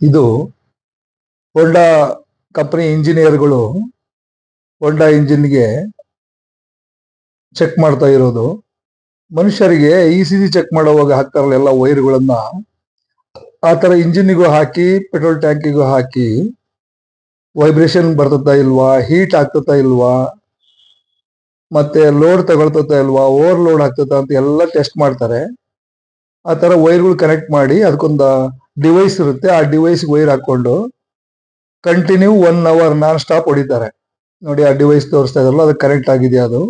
ಇದು Honda company ಇಂಜಿನಿಯರ್ಗಳು Honda ಇಂಜಿನ್ಗೆ ಚೆಕ್ ಮಾಡ್ತಾ ಇರೋದು. ಮನುಷ್ಯರಿಗೆ ಇ ಸಿ ಜಿ ಚೆಕ್ ಮಾಡುವಾಗ ಹಾಕ್ತಾರಲ್ಲ ಎಲ್ಲ ವೈರ್ಗಳನ್ನ. ಆ ತರ ಇಂಜಿನ್ಗೂ ಹಾಕಿ, ಪೆಟ್ರೋಲ್ ಟ್ಯಾಂಕಿಗೂ ಹಾಕಿ ವೈಬ್ರೇಷನ್ ಬರ್ತತಾ ಇಲ್ವಾ, ಹೀಟ್ ಆಗ್ತತಾ ಇಲ್ವಾ, ಮತ್ತೆ ಲೋಡ್ ತಗೊಳ್ತತಾ ಇಲ್ವಾ ಓವರ್ ಲೋಡ್ ಆಗ್ತತಾ ಅಂತ ಎಲ್ಲ ಟೆಸ್ಟ್ ಮಾಡ್ತಾರೆ. ಆ ತರ ವೈರ್ಗಳು ಕನೆಕ್ಟ್ ಮಾಡಿ ಅದಕ್ಕೊಂದು ಡಿವೈಸ್ ಇರುತ್ತೆ, ಆ ಡಿವೈಸ್ ವೈರ್ ಹಾಕೊಂಡು continue one hour non stop ಹೊಡಿತಾರೆ. ನೋಡಿ ಆ ಡಿವೈಸ್ ತೋರಿಸ್ತಾ ಇದ್ರಲ್ಲ, ಅದು ಕರೆಕ್ಟ್ ಆಗಿದೆ ಅದು?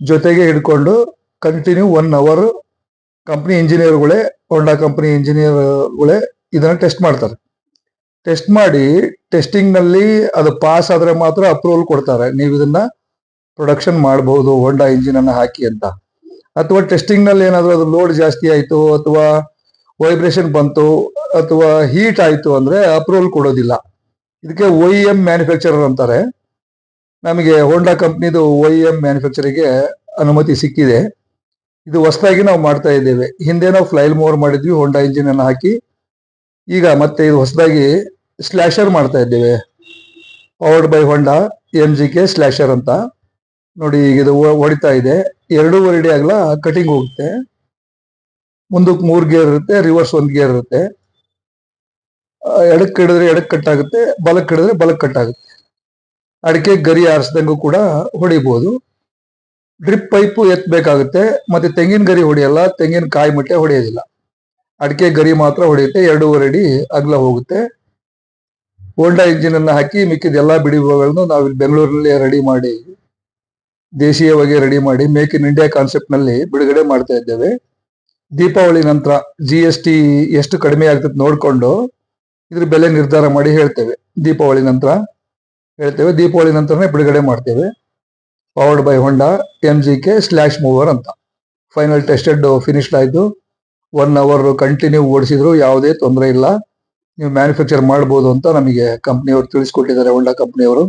ಜೊತೆಗೆ ಹಿಡ್ಕೊಂಡು ಕಂಟಿನ್ಯೂ ಒನ್ ಅವರ್ ಕಂಪ್ನಿ ಇಂಜಿನಿಯರ್ಗಳೇ ಹೋಂಡಾ ಕಂಪ್ನಿ ಇಂಜಿನಿಯರ್ಗಳೇ ಇದನ್ನ ಟೆಸ್ಟ್ ಮಾಡ್ತಾರೆ. ಟೆಸ್ಟ್ ಮಾಡಿ ಟೆಸ್ಟಿಂಗ್ನಲ್ಲಿ ಅದು ಪಾಸ್ ಆದ್ರೆ ಮಾತ್ರ ಅಪ್ರೂವಲ್ ಕೊಡ್ತಾರೆ. ನೀವು ಇದನ್ನ ಪ್ರೊಡಕ್ಷನ್ ಮಾಡಬಹುದು ಹೋಂಡಾ ಇಂಜಿನನ್ನು ಹಾಕಿ ಅಂತ. ಅಥವಾ ಟೆಸ್ಟಿಂಗ್ನಲ್ಲಿ ಏನಾದ್ರು ಅದು ಲೋಡ್ ಜಾಸ್ತಿ ಆಯ್ತು, ಅಥವಾ ವೈಬ್ರೇಷನ್ ಬಂತು ಅಥವಾ ಹೀಟ್ ಆಯಿತು ಅಂದರೆ ಅಪ್ರೂವಲ್ ಕೊಡೋದಿಲ್ಲ. ಇದಕ್ಕೆ ಒ ಎಂ ಮ್ಯಾನುಫ್ಯಾಕ್ಚರರ್ ಅಂತಾರೆ. ನಮಗೆ ಹೋಂಡಾ ಕಂಪ್ನಿದು ಒ ಎಂ ಮ್ಯಾನುಫ್ಯಾಕ್ಚರಿಗೆ ಅನುಮತಿ ಸಿಕ್ಕಿದೆ. ಇದು ಹೊಸದಾಗಿ ನಾವು ಮಾಡ್ತಾ ಇದ್ದೇವೆ. ಹಿಂದೆ ನಾವು ಫ್ಲೈಲ್ ಮೋರ್ ಮಾಡಿದ್ವಿ ಹೋಂಡಾ ಇಂಜಿನ್ ಅನ್ನು ಹಾಕಿ. ಈಗ ಮತ್ತೆ ಇದು ಹೊಸದಾಗಿ ಸ್ಲ್ಯಾಶರ್ ಮಾಡ್ತಾ ಇದ್ದೇವೆ. Powered by Honda M G K slasher ಅಂತ. ನೋಡಿ ಈಗ ಇದು ಹೊಡಿತಾ ಇದೆ. ಎರಡೂವರೆ ಅಡಿ ಆಗಲ ಕಟಿಂಗ್ ಹೋಗುತ್ತೆ. ಮುಂದಕ್ಕೆ ಮೂರ್ ಗೇರ್ ಇರುತ್ತೆ ರಿವರ್ಸ್ ಒಂದ್ ಗೇರ್ ಇರುತ್ತೆ ಎಡಕ್ಕೆ ಹಿಡಿದ್ರೆ ಎಡಕ್ಕೆ ಕಟ್ ಆಗುತ್ತೆ ಬಲಕ್ಕೆ ಹಿಡಿದ್ರೆ ಬಲಕ್ಕೆ ಕಟ್ ಆಗುತ್ತೆ. ಅಡಿಕೆ ಗರಿ ಆರಿಸ್ದಂಗೂ ಕೂಡ ಹೊಡಿಬಹುದು ಡ್ರಿಪ್ ಪೈಪು ಎತ್ತಬೇಕಾಗುತ್ತೆ ಮತ್ತೆ ತೆಂಗಿನ ಗರಿ ಹೊಡೆಯಲ್ಲ, ತೆಂಗಿನ ಕಾಯಿ ಮಟ್ಟೆ ಹೊಡೆಯೋದಿಲ್ಲ. ಅಡಿಕೆ ಗರಿ ಮಾತ್ರ ಹೊಡೆಯುತ್ತೆ, ಎರಡೂವರೆ ಅಡಿ ಅಗಲ ಹೋಗುತ್ತೆ. ಓಲ್ಡಾ ಇಂಜಿನ್ ಅನ್ನ ಹಾಕಿ ಮಿಕ್ಕಿದ ಎಲ್ಲಾ ಬಿಡಿಗಳನ್ನು ನಾವು ಬೆಂಗಳೂರಿನಲ್ಲಿ ರೆಡಿ ಮಾಡಿ, ದೇಶೀಯವಾಗಿ ರೆಡಿ ಮಾಡಿ ಮೇಕ್ ಇನ್ ಇಂಡಿಯಾ ಕಾನ್ಸೆಪ್ಟ್ನಲ್ಲಿ ಬಿಡುಗಡೆ ಮಾಡ್ತಾ ಇದ್ದೇವೆ. ದೀಪಾವಳಿ ನಂತರ ಜಿ ಎಸ್ ಟಿ ಎಷ್ಟು ಕಡಿಮೆ ಆಗ್ತದೆ ನೋಡಿಕೊಂಡು ಇದ್ರ ಬೆಲೆ ನಿರ್ಧಾರ ಮಾಡಿ ಹೇಳ್ತೇವೆ. ದೀಪಾವಳಿ ನಂತರ ಹೇಳ್ತೇವೆ. ದೀಪಾವಳಿ ನಂತರನೇ ಬಿಡುಗಡೆ ಮಾಡ್ತೇವೆ. Powered by Honda M G K slash mower ಅಂತ. ಫೈನಲ್ ಟೆಸ್ಟೆಡ್ ಫಿನಿಶ್ಡ್ ಆಯ್ತು. ಒನ್ ಅವರ್ ಕಂಟಿನ್ಯೂ ಓಡಿಸಿದ್ರು, ಯಾವುದೇ ತೊಂದರೆ ಇಲ್ಲ. ನೀವು ಮ್ಯಾನುಫ್ಯಾಕ್ಚರ್ ಮಾಡ್ಬೋದು ಅಂತ ನಮಗೆ ಕಂಪ್ನಿಯವರು ತಿಳಿಸ್ಕೊಟ್ಟಿದ್ದಾರೆ ಹೊಂಡಾ ಕಂಪ್ನಿಯವರು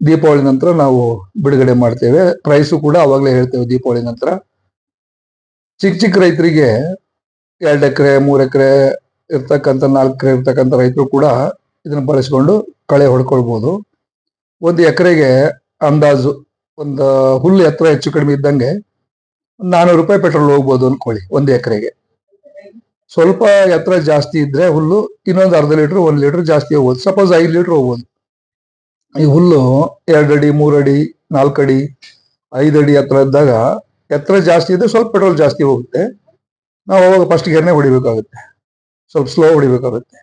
ದೀಪಾವಳಿ ನಂತರ ನಾವು ಬಿಡುಗಡೆ ಮಾಡ್ತೇವೆ. ಪ್ರೈಸು ಕೂಡ ಅವಾಗಲೇ ಹೇಳ್ತೇವೆ ದೀಪಾವಳಿ ನಂತರ. ಚಿಕ್ಕ ಚಿಕ್ಕ ರೈತರಿಗೆ ಎರಡು ಎಕರೆ, ಮೂರು ಎಕರೆ ಇರ್ತಕ್ಕಂಥ, ನಾಲ್ಕು ಎಕರೆ ಇರ್ತಕ್ಕಂಥ ರೈತರು ಕೂಡ ಇದನ್ನ ಬಳಸ್ಕೊಂಡು ಕಳೆ ಹೊಡ್ಕೊಳ್ಬಹುದು ಒಂದು ಎಕರೆಗೆ ಅಂದಾಜು ಒಂದು ಹುಲ್ಲು ಎತ್ತರ ಹೆಚ್ಚು ಕಡಿಮೆ ಇದ್ದಂಗೆ ಒಂದ್ ನಾನೂರು ರೂಪಾಯಿ ಪೆಟ್ರೋಲ್ ಹೋಗ್ಬೋದು ಅನ್ಕೊಳ್ಳಿ ಒಂದು ಎಕರೆಗೆ. ಸ್ವಲ್ಪ ಎತ್ತರ ಜಾಸ್ತಿ ಇದ್ರೆ ಹುಲ್ಲು ಇನ್ನೊಂದು ಅರ್ಧ ಲೀಟರ್, ಒಂದು ಲೀಟರ್ ಜಾಸ್ತಿ ಹೋಗ್ಬೋದು. ಸಪೋಸ್ ಐದು ಲೀಟರ್ ಹೋಗ್ಬೋದು. ಈ ಹುಲ್ಲು ಎರಡು ಅಡಿ, ಮೂರು ಅಡಿ, ನಾಲ್ಕು ಅಡಿ, ಐದು ಅಡಿ ಎತ್ತರ ಇದ್ದಾಗ ಎತ್ತರ ಜಾಸ್ತಿ ಇದ್ರೆ ಸ್ವಲ್ಪ ಪೆಟ್ರೋಲ್ ಜಾಸ್ತಿ ಹೋಗುತ್ತೆ. ನಾವು ಅವಾಗ ಫಸ್ಟ್ ಗೆರ್ನೆ ಹೊಡಿಬೇಕಾಗುತ್ತೆ. ಸ್ವಲ್ಪ ಸ್ಲೋ ಹೊಡಿಬೇಕಾಗುತ್ತೆ.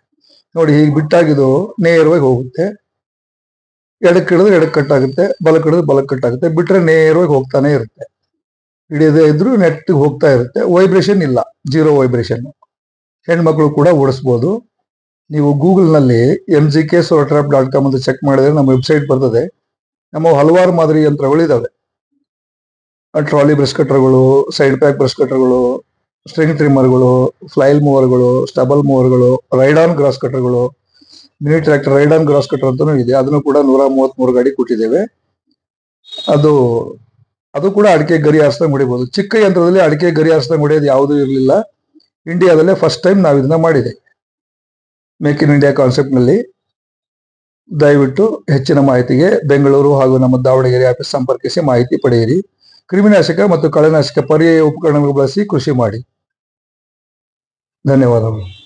ನೋಡಿ ಹೀಗೆ ಬಿಟ್ಟಾಗಿದು ನೇರವಾಗಿ ಹೋಗುತ್ತೆ. ಎಡಕ್ಕೆ ಹಿಡಿದ್ರೆ ಎಡಕ್ಕೆ ಕಟ್ ಆಗುತ್ತೆ ಬಲಕ್ಕೆ ಹಿಡಿದ್ರೆ ಬಲಕ್ಕೆ ಕಟ್ ಆಗುತ್ತೆ. ಬಿಟ್ರೆ ನೇರವಾಗಿ ಹೋಗ್ತಾನೆ ಇರುತ್ತೆ. ಹಿಡಿಯದೇ ಇದ್ರು ನೆಟ್ ಹೋಗ್ತಾ ಇರುತ್ತೆ. ವೈಬ್ರೇಷನ್ ಇಲ್ಲ ಜೀರೋ ವೈಬ್ರೇಷನ್ ಹೆಣ್ಮಕ್ಳು ಕೂಡ ಓಡಿಸ್ಬೋದು. ನೀವು ಗೂಗಲ್ನಲ್ಲಿ ಎಂ ಜಿ ಕೆ ಸೋಟ್ರಾಪ್ ಡಾಟ್ ಕಾಮ್ ಅಂತ ಚೆಕ್ ಮಾಡಿದ್ರೆ ನಮ್ಮ ವೆಬ್ಸೈಟ್ ಬರ್ತದೆ. ನಮ್ಮ ಹಲವಾರು ಮಾದರಿ ಯಂತ್ರಗಳು ಇದಾವೆ. ಟ್ರಾಲಿ ಬ್ರಷ್ ಕಟರ್ಗಳು ಸೈಡ್ ಪ್ಯಾಕ್ ಬ್ರಷ್ ಕಟರ್ಗಳು ಸ್ಟ್ರಿಂಗ್ ಟ್ರಿಮ್ಮರ್ಗಳು ಫ್ಲೈಲ್ ಮೂವರ್ಗಳು ಸ್ಟಬಲ್ ಮೂವರ್ಗಳು ride on grass ಕಟ್ಟರ್ಗಳು mini tractor ride on grass cutter ಅಂತಾನು ಇದೆ. ಅದನ್ನು ಕೂಡ ನೂರ ಮೂವತ್ತ್ ಮೂರು ಗಾಡಿ ಕೊಟ್ಟಿದ್ದೇವೆ ಅದು ಅದು ಕೂಡ ಅಡಿಕೆ ಗರಿ ಆಸನ ಹೊಡಿಬಹುದು ಚಿಕ್ಕ ಯಂತ್ರದಲ್ಲಿ ಅಡಿಕೆ ಗರಿ ಹಾರಿಸ್ದಂಗ್ ಹೊಡೆಯೋದು ಯಾವುದೂ ಇರಲಿಲ್ಲ. ಇಂಡಿಯಾದಲ್ಲೇ ಫಸ್ಟ್ ಟೈಮ್ ನಾವು ಇದನ್ನ ಮಾಡಿದೆ. ಮೇಕ್ ಇನ್ ಇಂಡಿಯಾ ಕಾನ್ಸೆಪ್ಟ್ನಲ್ಲಿ. ದಯವಿಟ್ಟು ಹೆಚ್ಚಿನ ಮಾಹಿತಿಗೆ ಬೆಂಗಳೂರು ಹಾಗೂ ನಮ್ಮ ದಾವಣಗೆರೆ ಆಫೀಸ್ ಸಂಪರ್ಕಿಸಿ ಮಾಹಿತಿ ಪಡೆಯಿರಿ. ಕ್ರಿಮಿನಾಶಕ ಮತ್ತು ಕಳೆನಾಶಕ ಪರ್ಯಾಯ ಉಪಕರಣಗಳು ಬಳಸಿ ಕೃಷಿ ಮಾಡಿ. ಧನ್ಯವಾದಗಳು.